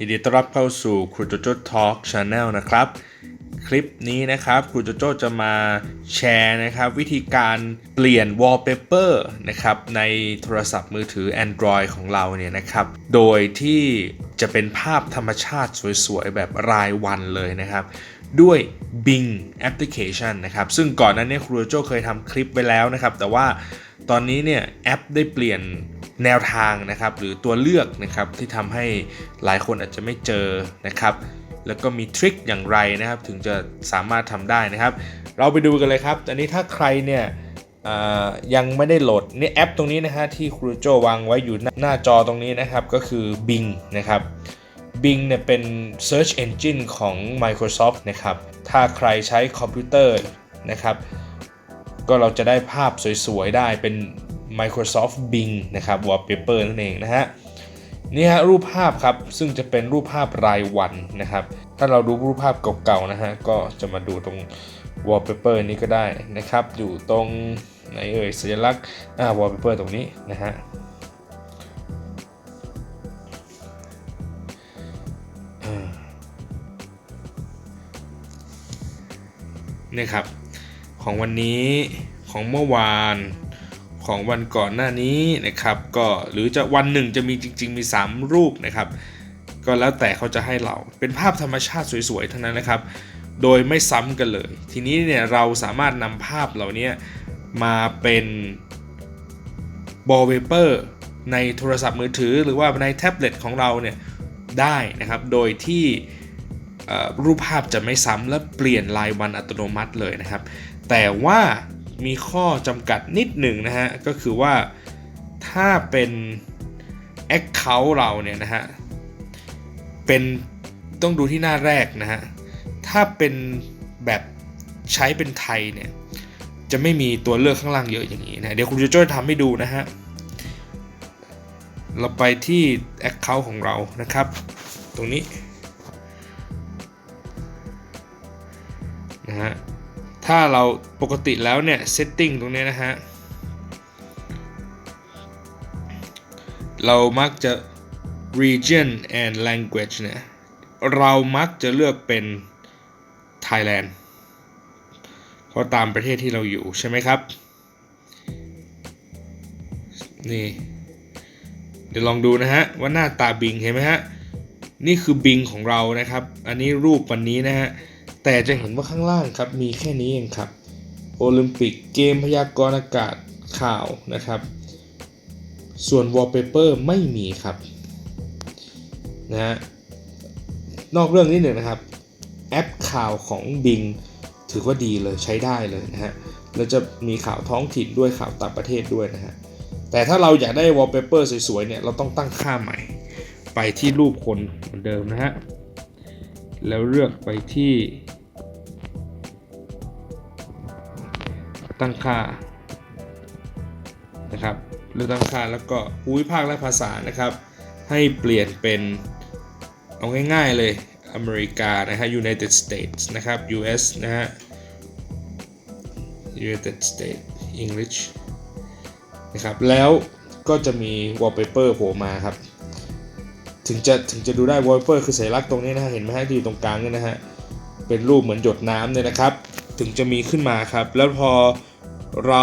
ยินดีต้อนรับเข้าสู่ครูโจโจ้ทอล์กชาแนลนะครับ คลิปนี้นะครับครูโจโจ้จะมาแชร์นะครับวิธีการเปลี่ยนวอลเปเปอร์นะครับในโทรศัพท์มือถือ Android ของเราเนี่ยนะครับ โดยที่จะเป็นภาพธรรมชาติสวยๆ แบบรายวันเลยนะครับ ด้วย Bing Application นะครับ ซึ่งก่อนหนั้นเนี่ยครูโจโจ้เคยทำคลิปไปแล้วนะครับ แต่ว่าตอนนี้เนี่ยแอปได้เปลี่ยน แนวทางนะครับ หรือตัวเลือกนะครับที่ทำให้หลายคนอาจจะไม่เจอนะครับ แล้วก็มีทริคอย่างไรนะครับ ถึงจะสามารถทำได้นะครับ เราไปดูกันเลยครับ อันนี้ถ้าใครเนี่ยยังไม่ได้โหลดนี่แอปตรงนี้นะฮะที่ครูโจวางไว้อยู่หน้าจอตรงนี้นะครับ ก็คือ Bing นะครับ Bing เนี่ยเป็น Search Engine ของ Microsoft นะครับ ถ้าใครใช้คอมพิวเตอร์นะครับ ก็เราจะได้ภาพสวยๆ ได้เป็น Microsoft Bing นะครับ Wallpaper นั่นเองนะฮะนี่ฮะรูปภาพครับ ซึ่งจะเป็นรูปภาพรายวันนะครับ ถ้าเราดูรูปภาพเก่าๆนะฮะ ก็จะมาดูตรง wallpaper นี้ก็ได้นะครับ อยู่ตรงไหนเอ่ยสัญลักษณ์อ่า wallpaper ตรงนี้นะฮะนี่ครับ ของวันนี้ของเมื่อวาน ของวันก่อนหน้านี้นะครับ ก็หรือจะวันหนึ่งจะมีจริง ๆ มี 3 รูปนะครับ ก็แล้วแต่เขาจะให้เราเป็นภาพธรรมชาติสวยๆทั้งนั้นนะครับ โดยไม่ซ้ำกันเลย ทีนี้เนี่ยเราสามารถนำภาพเหล่านี้มาเป็นบอลเวเปอร์ในโทรศัพท์มือถือ หรือว่าในแท็บเล็ตของเราเนี่ยได้นะครับ โดยที่รูปภาพจะไม่ซ้ำและเปลี่ยนลายวันอัตโนมัติเลยนะครับ แต่ว่า มีข้อจำกัดนิดหนึ่งนะฮะ ก็คือว่าถ้าเป็น Account เราเนี่ยนะฮะ เป็นต้องดูที่หน้าแรกนะฮะ ถ้าเป็นแบบใช้เป็นไทยเนี่ย จะไม่มีตัวเลือกข้างล่างเยอะอย่างนี้นะ เดี๋ยวคุณจะช่วยทำให้ดูนะฮะ เราไปที่ Account ของเรานะครับ ตรงนี้นะฮะ ถ้าเราปกติแล้วเนี่ย setting ตรงนี้นะฮะ เรามักจะ region and language เนี่ยเรามักจะเลือกเป็น Thailand เพราะตามประเทศที่เราอยู่ใช่ไหมครับ นี่ เดี๋ยวลองดูนะฮะ ว่าหน้าตาบิงเห็นไหมฮะ นี่คือบิงของเรานะครับ อันนี้รูปวันนี้นะฮะ แต่จะเห็นว่าข้างล่างครับมีแค่นี้เองครับ โอลิมปิกเกมพยากรณ์อากาศข่าวนะครับ ส่วน wallpaper ไม่มีครับนะฮะนอกเรื่องนิดหนึ่งนะครับ แอปข่าวของ Bing ถือว่าดีเลยใช้ได้เลยนะฮะแล้วจะมีข่าวท้องถิ่นด้วยข่าวต่างประเทศด้วยนะฮะแต่ถ้าเราอยากได้ wallpaper สวยๆเนี่ยเราต้องตั้งค่าใหม่ ไปที่รูปคนเหมือนเดิมนะฮะ แล้วเลือกไปที่ ตั้งค่านะครับเลือกตั้งค่าแล้วก็ภูมิภาคและภาษานะครับ ให้เปลี่ยนเป็นเอาง่ายๆเลยอเมริกานะฮะ United States นะครับ US นะฮะ United States English นะครับ แล้วก็จะมี wallpaper โผล่มาครับ ถึงจะถึงจะดูได้ wallpaper คือสัญลักษณ์ตรงนี้นะฮะ เห็นไหมฮะที่อยู่ตรงกลางเนี่ยนะฮะ เป็นรูปเหมือนหยดน้ำเนี่ยนะครับ ถึงจะมีขึ้นมาครับ แล้วพอเรา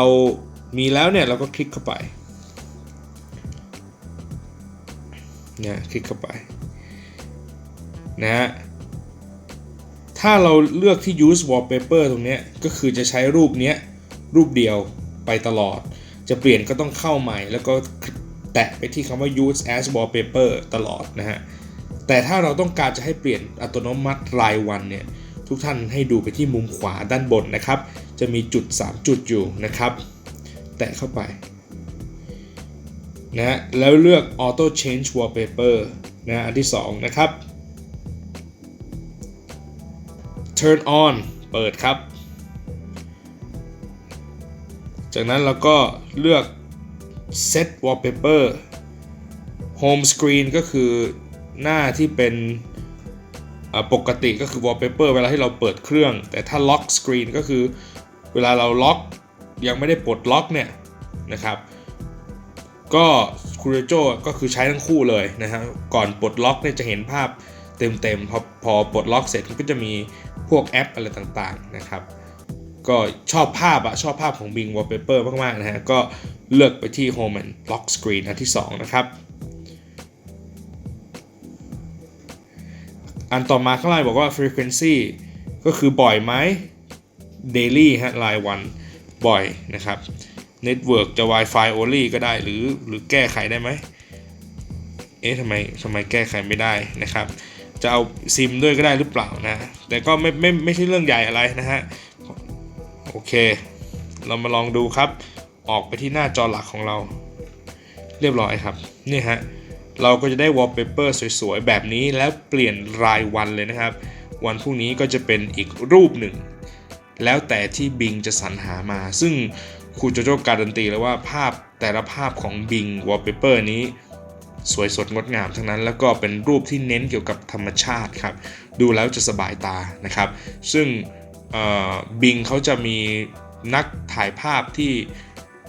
มีแล้วเนี่ยเราก็คลิกเข้าไปเนี่ยคลิกเข้าไปนะฮะถ้าเราเลือกที่ use wallpaper ตรงนี้ก็คือจะใช้รูปเนี้ยรูปเดียวไปตลอด จะเปลี่ยนก็ต้องเข้าใหม่ แล้วก็แตะไปที่คำว่า use as wallpaper ตลอดนะฮะแต่ถ้าเราต้องการจะให้เปลี่ยนอัตโนมัติรายวันเนี่ย ทุกท่านให้ดูไปที่มุมขวาด้านบนนะครับ จะมีจุด 3 จุดอยู่นะครับ แตะเข้าไปนะแล้วเลือก auto change wallpaper นะอันที่ 2 นะครับ turn on เปิดครับ จากนั้นเราก็เลือก set wallpaper home screen ก็คือหน้าที่เป็น ปกติก็คือ wallpaper เวลาที่เราเปิดเครื่อง แต่ถ้า lock screen ก็คือเวลาเราล็อกยังไม่ได้ปลดล็อกเนี่ยนะครับก็คูเรโจก็คือใช้ทั้งคู่เลยนะฮะก่อนปลดล็อกเนี่ยจะเห็นภาพเต็มๆพอพอปลดล็อกเสร็จก็จะมีพวกแอปอะไรต่างๆนะครับก็ชอบภาพอะชอบภาพของ Bing Wallpaper มากๆนะฮะก็เลือกไปที่ Home and Lock Screen อันที่ 2 นะครับ อันต่อมาข้างล่างบอกว่า frequency ก็คือบ่อยไหม daily ฮะรายวันบ่อยนะครับ network จะ Wi-Fi only ก็ได้หรือหรือแก้ไขได้ไหมเอ๊ะทำไมทำไมแก้ไขไม่ได้นะครับ จะเอาซิมด้วยก็ได้หรือเปล่านะ แต่ก็ไม่ไม่ไม่ใช่เรื่องใหญ่อะไรนะฮะ โอเค เรามาลองดูครับ ออกไปที่หน้าจอหลักของเรา เรียบร้อยครับ นี่ฮะ เราก็จะได้วอลเปเปอร์สวยๆ แบบนี้แล้วเปลี่ยนรายวันเลยนะครับ วันพรุ่งนี้ก็จะเป็นอีกรูปหนึ่ง แล้วแต่ที่บิงจะสรรหามา ซึ่งครูโจโจ้การันตีแล้วว่าภาพแต่ละภาพของบิงวอลเปเปอร์นี้สวยสดงดงามทั้งนั้น แล้วก็เป็นรูปที่เน้นเกี่ยวกับธรรมชาติครับ ดูแล้วจะสบายตานะครับ ซึ่งบิงเขาจะมีนักถ่ายภาพที่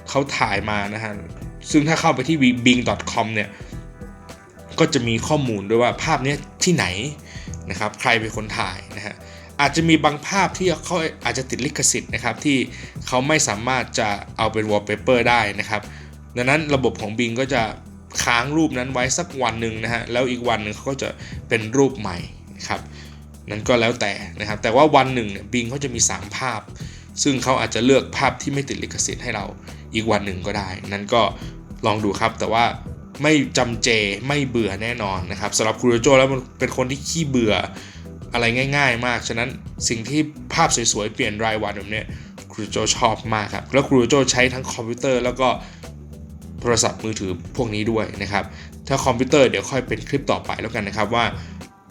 เขาถ่ายมานะฮะ ซึ่งถ้าเข้าไปที่ bing.com เนี่ย ก็จะมีข้อมูลด้วยว่าภาพนี้ที่ไหนนะครับใครเป็นคนถ่ายนะฮะอาจจะมีบางภาพที่เขาอาจจะติดลิขสิทธิ์นะครับที่เขาไม่สามารถจะเอาเป็นวอลเปเปอร์ได้นะครับดังนั้นระบบของ Bing ก็จะค้างรูปนั้นไว้สักวันหนึ่งนะฮะแล้วอีกวันหนึ่งเขาก็จะเป็นรูปใหม่ครับนั้นก็แล้วแต่นะครับแต่ว่าวันหนึ่งเนี่ยบิงเขาจะมี 3 ภาพ ซึ่งเขาอาจจะเลือกภาพที่ไม่ติดลิขสิทธิ์ให้เราอีกวันหนึ่งก็ได้ นั้นก็ลองดูครับแต่ว่า ไม่จำเจไม่เบื่อแน่นอนนะครับสำหรับครูโรโจแล้วมันเป็นคนที่ขี้เบื่ออะไรง่าย ๆ มาก ฉะนั้นสิ่งที่ภาพสวยๆ เปลี่ยนรายวันแบบนี้ครูโจชอบมากครับ แล้วครูโจใช้ทั้งคอมพิวเตอร์แล้วก็โทรศัพท์มือถือพวกนี้ด้วยนะครับ ถ้าคอมพิวเตอร์เดี๋ยวค่อยเป็นคลิปต่อไปแล้วกันนะครับว่า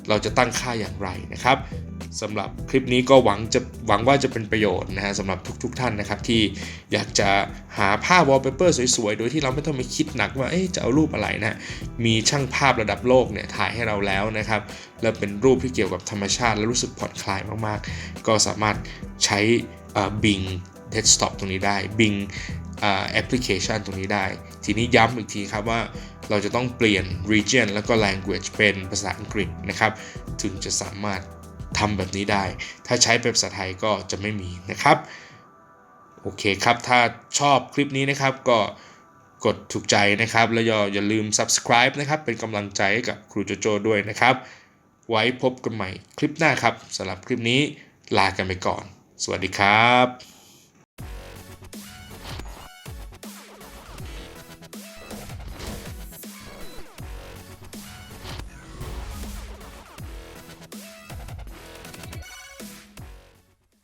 เราจะตั้งค่าอย่างไรนะครับ สำหรับคลิปนี้ก็หวังจะหวังว่าจะเป็นประโยชน์นะฮะสำหรับทุกๆทท่านนะครับ ที่อยากจะหาภาพวอลเปเปอร์สวยๆ โดยที่เราไม่ต้องไปคิดหนักว่าจะเอารูปอะไรนะมีช่างภาพระดับโลกเนี่ยถ่ายให้เราแล้วนะครับ แล้วเป็นรูปที่เกี่ยวกับธรรมชาติและรู้สึกผ่อนคลายมากๆ ก็สามารถใช้บิงเดสก์ท็อปตรงนี้ได้ Bing แอปพลิเคชันตรงนี้ได้ ทีนี้ย้ำอีกทีครับว่าเราจะต้องเปลี่ยน region แล้วก็ language เป็นภาษาอังกฤษนะครับ ถึงจะสามารถ ทำแบบนี้ได้ ถ้าใช้เป็นภาษาไทยก็จะไม่มีนะครับ โอเคครับ ถ้าชอบคลิปนี้นะครับก็กดถูกใจนะครับ แล้วอยอย่าลืม subscribe นะครับ เป็นกำลังใจให้กับครูโจโจด้วยนะครับ ไว้พบกันใหม่คลิปหน้าครับสำหรับคลิปนี้ลากันไปก่อน สวัสดีครับ